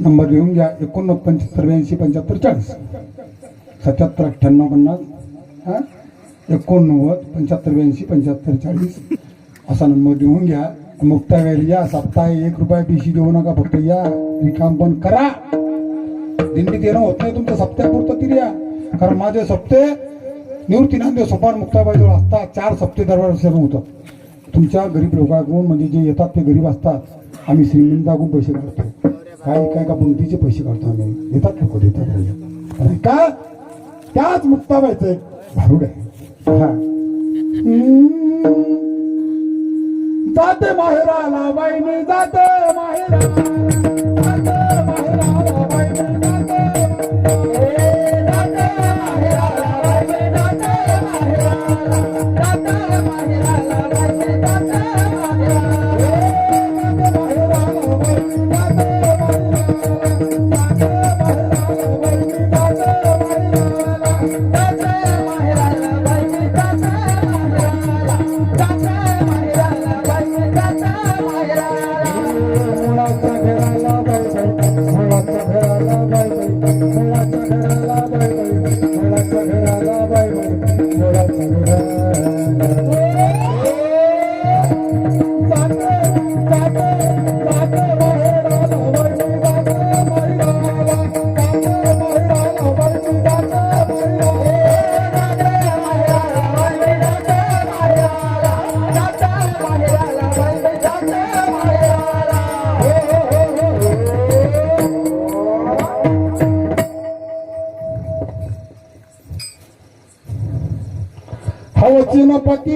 Number लिहून घ्या. एकोणनव्वद पंच्याहत्तर ब्याऐंशी पंच्याहत्तर चाळीस. सत्याहत्तर अठ्ठ्याण्णव पन्नास. एकोणनव्वद पंच्याहत्तर ब्याऐंशी पंच्याहत्तर चाळीस. असा नंबर लिहून घ्या. मुक्ता वेळी या. सप्ताह एक रुपया पिशी देऊ नका. फक्त या. रिकाम पण करा. दिंडी देणं होत नाही तुमच्या सप्त्यापुरतं तरी या. कारण माझे सप्ते निवृत्ती नांदेव सोपान मुक्ताबाईजवळ असतात. चार सप्ते दरवर्षानं होतात. तुमच्या गरीब लोकांकडून म्हणजे जे येतात ते गरीब असतात. आम्ही श्रीमंताकडून पैसे काढतो. काय काय का पंक्तीचे पैसे काढतो आम्ही. देतात लोक देतात का? त्याच मुक्ता एक भारूड आहे. हा. हम्म. जाते माहेराला बाईने जाते माहेरा जाते माहेराला बाईने जाते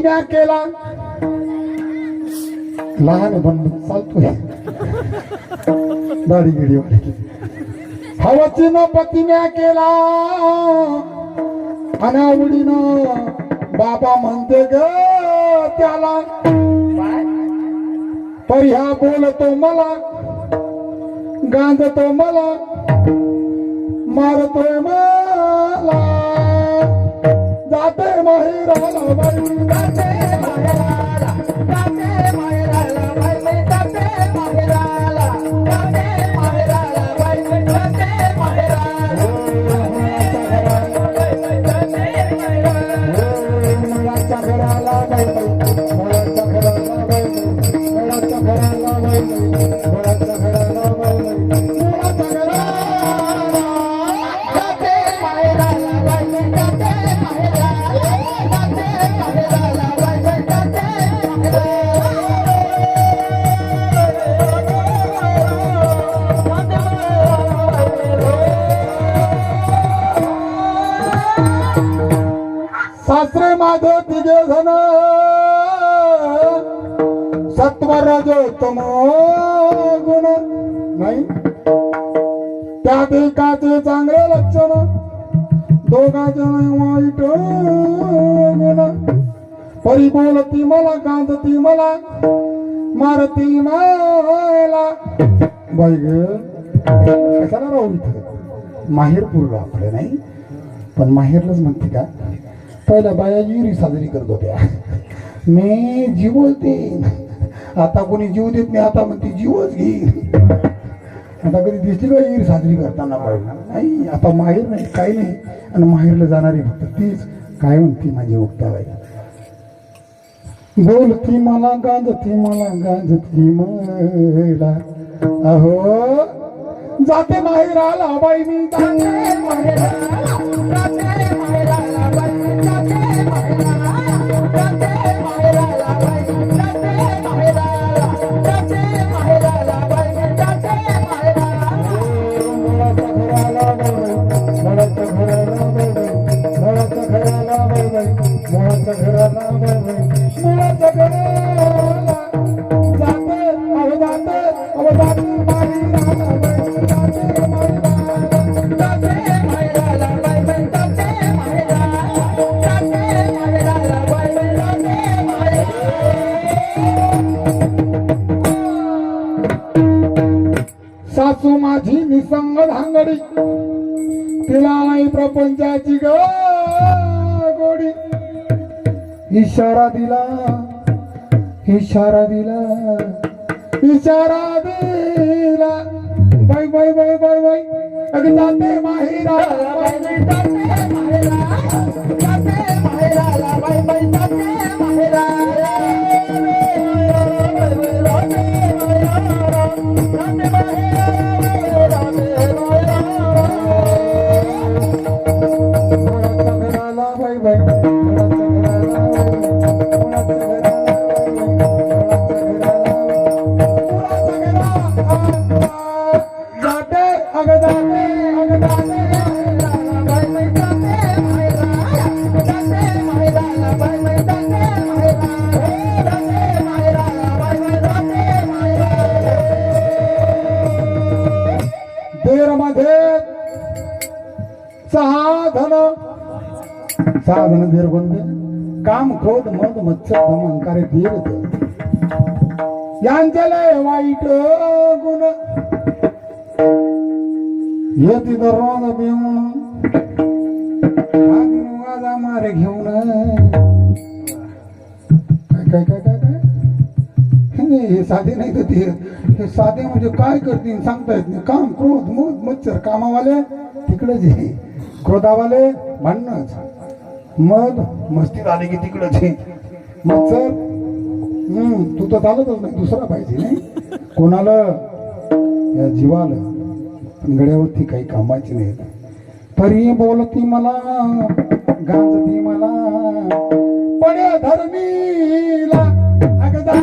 हवचीन केला लहान बंद चालतोय. दाढी गिडी हवचीनं हवचीन पतीने केला अनावडीनं बाबा म्हणते ग त्याला. पर ह्या बोलतो मला गांजतो मला मारतोय मला. जाते माहेराला बाई जाते माहेराला जाते माहेराला बाई जाते माझे तिघे गुण. नाही? त्या एकाचे चांगले लक्षण. दोघाचे नाही वाईट गुण. परी बोलती मला कांदती मला मारती मला. बाई ग कशाला राहू माहेर माहेरपूर आपले नाही? पण माहेरलाच म्हणते का? पहिल्या बाया जिरी साजरी करत होत्या. मी जीवच देईन. आता कोणी जीव देत नाही आता म्हणते जीवच घेईन. आता कधी दिसली का ईर साजरी करताना पाहिजे नाही आता माहेर नाही काही नाही. आणि माहेरला जाणारी फक्त तीच. काय म्हणते माझी मुक्ताबाई बोलती मला गांजती मला गांजती मला अहो जाते माहेराला बाई मी. जाते माहेराला जाते माहेराला. माहेराला जाते प्रपंचाची ग गोडी. इशारा दिला इशारा दिला इशारा दिला. बाई बाई बाई बाई बाई. अगं जाते माहिरा. सहा साधन सहा काम क्रोध मद मत्सर धम अंकारे धीर ते. लय वाईट गुण. येती दरवाजा पिऊन वाजा मारे घेऊन. काय काय काय काय नाही हे साधे नाही तर ते हे साधे म्हणजे काय करतील सांगता येत नाही. काम क्रोध मोद मच्छर कामावाले तिकडेच आहे. गोदावाले म्हणणंच मध मस्तीत आले की तिकडच. मग सर हम्म तू तर चालतच नाही दुसरा पाहिजे नाही. कोणाला? या जीवाला. पण गड्यावरती काही कामाची नाही परी बोलती मला गाजती मला. पड्या धर्मीला अगदा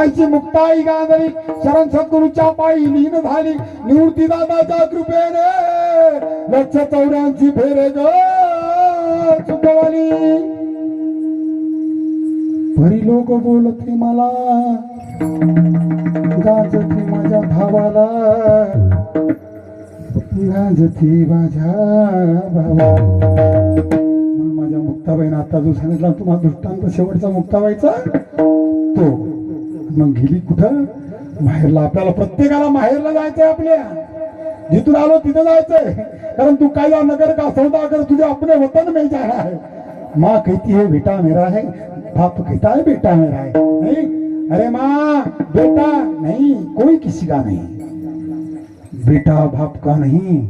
आईची मुक्ताई गांधरी शरण सद्गुरूच्या पायी लीन झाली. निवृत्ती दादाच्या कृपेने लक्ष चौऱ्यांची फेरे ग. चुकवाली भरी लोक बोलते मला गाजते माझ्या भावाला. गाजते माझ्या भावाला. माझ्या मुक्ताबाईनं आता जो सांगितला तुम्हाला दृष्टांत शेवटचा मुक्ताबाईचा? तो. मग गेली कुठं? माहेरला. आपल्याला प्रत्येकाला माहेरला जायचंय आपल्या. जिथून आलो तिथं जायचंय. कारण तू काय या नगर का सौदागर तुझे अपने वतन में जाना है माँ कहती है बेटा मेरा है. बाप कहता है बेटा मेरा है. नहीं? अरे माँ बेटा नहीं कोई किसी का नहीं. बेटा बाप का नहीं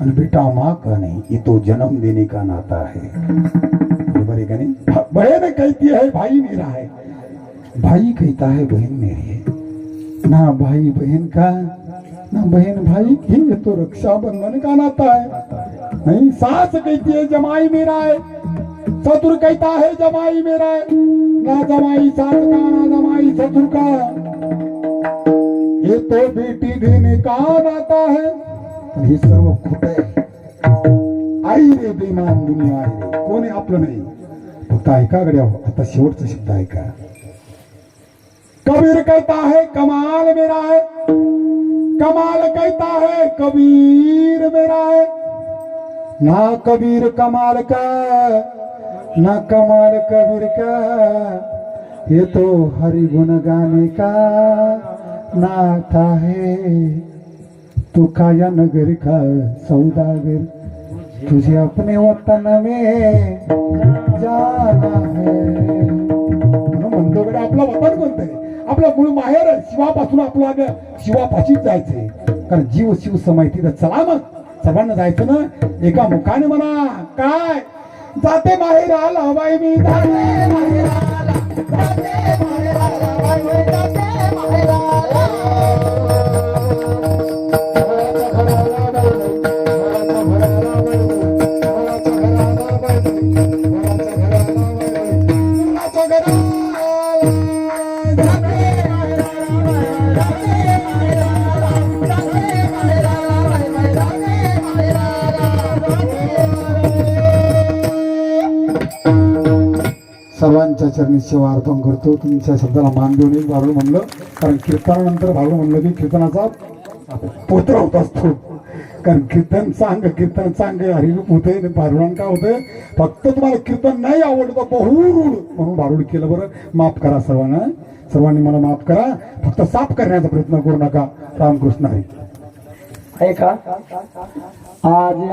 और बेटा माँ का नहीं. ये तो जन्म देने का नाता है. बड़े कहती है भाई मेरा है. भाई कहता है बहन मेरी। है ना भाई बहन का ना बहन भाई की ये तो रक्षाबंधन का नाता है। नहीं सास कहती है जमाई मेरा है। ससुर कहता है जमाई मेरा है। ना जमाई सास का ना जमाई ससुर का। ये तो बेटी देने का नाता है। पण हे सर्व खोट आहे आई रे बेमान दुनिया आई रे। कोणी आपलं नाही। फक्त ऐका गड्या आता शेवटचा शब्द ऐका कबीर कहता है कमाल मेरा है। कमाल कहता है कबीर मेरा है। ना कबीर कमाल का ना कमाल कबीर का। ये तो हरि गुण गाने का नाता है। तू काया नगर का सौदागर तुझे अपने वतन में जाना है। म्हणतो कडे आपलं वतन कोणतं आहे? आपलं मूळ माहेर शिवापासून आपलं अगं शिवापाशीच जायचंय कारण जीव शिव समायती तिथं चला मग. सर्वांना जायचं ना? एका मुखाने म्हणा. काय? जाते माहेर आला बाई मी. जाते माहेर आला जाते माहेर आला बाई जाते माहेर आला सर्वांच्या चरणी सेवा अर्पण करतो. तुमच्या शब्दाला मान देऊन एक भागलो म्हणलं. कारण कीर्तनानंतर भागलो म्हणलं की कीर्तनाचा पोत्र होत असतो. कारण कीर्तन सांग कीर्तन सांग हरिरूप होते भारुडान का होते फक्त तुम्हाला कीर्तन नाही आवडतं बहुरूढ म्हणून भारुड केलं बरं. माफ करा सर्वांना. सर्वांनी मला माफ करा. फक्त साफ करण्याचा प्रयत्न करू नका. रामकृष्ण हरी. ऐका आज